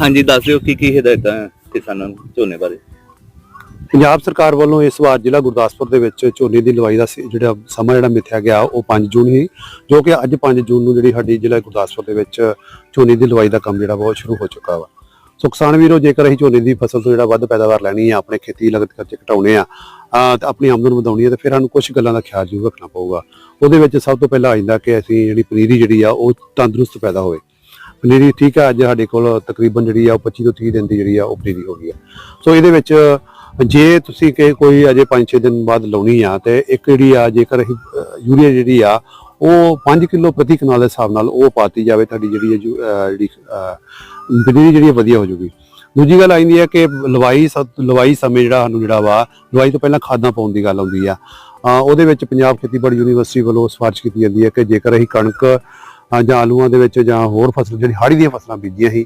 ਹਾਂਜੀ, ਦੱਸ ਦਿਓ ਕੀ ਕੀ ਹਦਾਇਤਾਂ ਹੈ ਕਿਸਾਨਾਂ ਨੂੰ ਝੋਨੇ ਬਾਰੇ। ਪੰਜਾਬ ਸਰਕਾਰ ਵੱਲੋਂ ਇਸ ਵਾਰ ਜ਼ਿਲ੍ਹਾ ਗੁਰਦਾਸਪੁਰ ਦੇ ਵਿੱਚ ਝੋਨੇ ਦੀ ਲਵਾਈ ਦਾ ਸ- ਜਿਹੜਾ ਸਮਾਂ ਜਿਹੜਾ ਮਿਥਿਆ ਗਿਆ, ਉਹ 5 ਜੂਨ ਹੀ, ਜੋ ਕਿ ਅੱਜ 5 ਜੂਨ ਨੂੰ ਜਿਹੜੀ ਸਾਡੀ ਜ਼ਿਲ੍ਹਾ ਗੁਰਦਾਸਪੁਰ ਦੇ ਵਿੱਚ ਝੋਨੇ ਦੀ ਲਵਾਈ ਦਾ ਕੰਮ ਜਿਹੜਾ ਵਾ ਉਹ ਸ਼ੁਰੂ ਹੋ ਚੁੱਕਾ ਵਾ। ਸੋ ਕਿਸਾਨ ਵੀਰੋ, ਜੇਕਰ ਅਸੀਂ ਝੋਨੇ ਦੀ ਫਸਲ ਤੋਂ ਜਿਹੜਾ ਵੱਧ ਪੈਦਾਵਾਰ ਲੈਣੀ ਆ, ਆਪਣੇ ਖੇਤੀ ਲਗਤ ਖਰਚੇ ਘਟਾਉਣੇ ਆ, ਅਹ ਤੇ ਆਪਣੀ ਆਮਦਨ ਵਧਾਉਣੀ ਆ, ਤੇ ਫਿਰ ਸਾਨੂੰ ਕੁਝ ਗੱਲਾਂ ਦਾ ਖਿਆਲ ਜ਼ਰੂਰ ਰੱਖਣਾ ਪਊਗਾ। ਉਹਦੇ ਵਿੱਚ ਸਭ ਤੋਂ ਪਹਿਲਾਂ ਆ ਜਾਂਦਾ ਕਿ ਅਸੀਂ ਜਿਹੜੀ ਪਨੀਰੀ ਜਿਹੜੀ ਆ, ਉਹ ਤੰਦਰੁਸਤ ਪੈਦਾ ਹੋਵੇ। ਪਨੀਰੀ ਠੀਕ ਆ, ਅੱਜ ਸਾਡੇ ਕੋਲ ਤਕਰੀਬਨ ਜਿਹੜੀ ਆ ਉਹ 25 ਤੋਂ 30 ਦਿਨ ਦੀ ਜਿਹੜੀ ਆ ਉਹ ਪਨੀਰੀ ਹੋ ਗਈ ਆ। ਸੋ ਇਹਦੇ ਵਿੱਚ ਜੇ ਤੁਸੀਂ ਕਿ ਕੋਈ ਅਜੇ 5-6 ਦਿਨ ਬਾਅਦ ਲਾਉਣੀ ਆ ਤੇ ਇੱਕ ਜਿਹੜੀ ਆ ਜੇਕਰ ਅਸੀਂ ਯੂਰੀਆ ਜਿਹੜੀ ਆ, ਉਹ 5 ਕਿਲੋ ਪ੍ਰਤੀ ਕਨਾਲ ਦੇ ਹਿਸਾਬ ਨਾਲ ਉਹ ਪਾਤੀ ਜਾਵੇ, ਤੁਹਾਡੀ ਜਿਹੜੀ ਇਹ ਯੂ- ਜਿਹੜੀ ਪਨੀਰੀ ਜਿਹੜੀ ਆ ਵਧੀਆ ਹੋ ਜਾਊਗੀ ਦੂਜੀ ਗੱਲ ਆਈਂਦੀ ਹੈ ਕਿ ਲਵਾਈ ਸ- ਲਵਾਈ ਸਮੇਂ ਜਿਹੜਾ ਸਾਨੂੰ ਜਿਹੜਾ ਵਾ, ਲਵਾਈ ਤੋਂ ਪਹਿਲਾਂ ਖਾਦਾਂ ਪਾਉਣ ਦੀ ਗੱਲ ਆਉਂਦੀ ਆ। ਉਹਦੇ ਵਿੱਚ ਪੰਜਾਬ ਖੇਤੀਬਾੜੀ ਯੂਨੀਵਰਸਿਟੀ ਵੱਲੋਂ ਸਿਫਾਰਿਸ਼ ਕੀਤੀ ਜਾਂਦੀ ਹੈ ਕਿ ਜੇਕਰ ਅਸੀਂ ਕਣਕ ਜਾਂ ਆਲੂਆਂ ਦੇ ਵਿੱਚ ਜਾਂ ਹੋਰ ਫਸਲ ਜਿਹੜੀ ਹਾੜੀ ਦੀਆਂ ਫਸਲਾਂ ਬੀਜੀਆਂ ਸੀ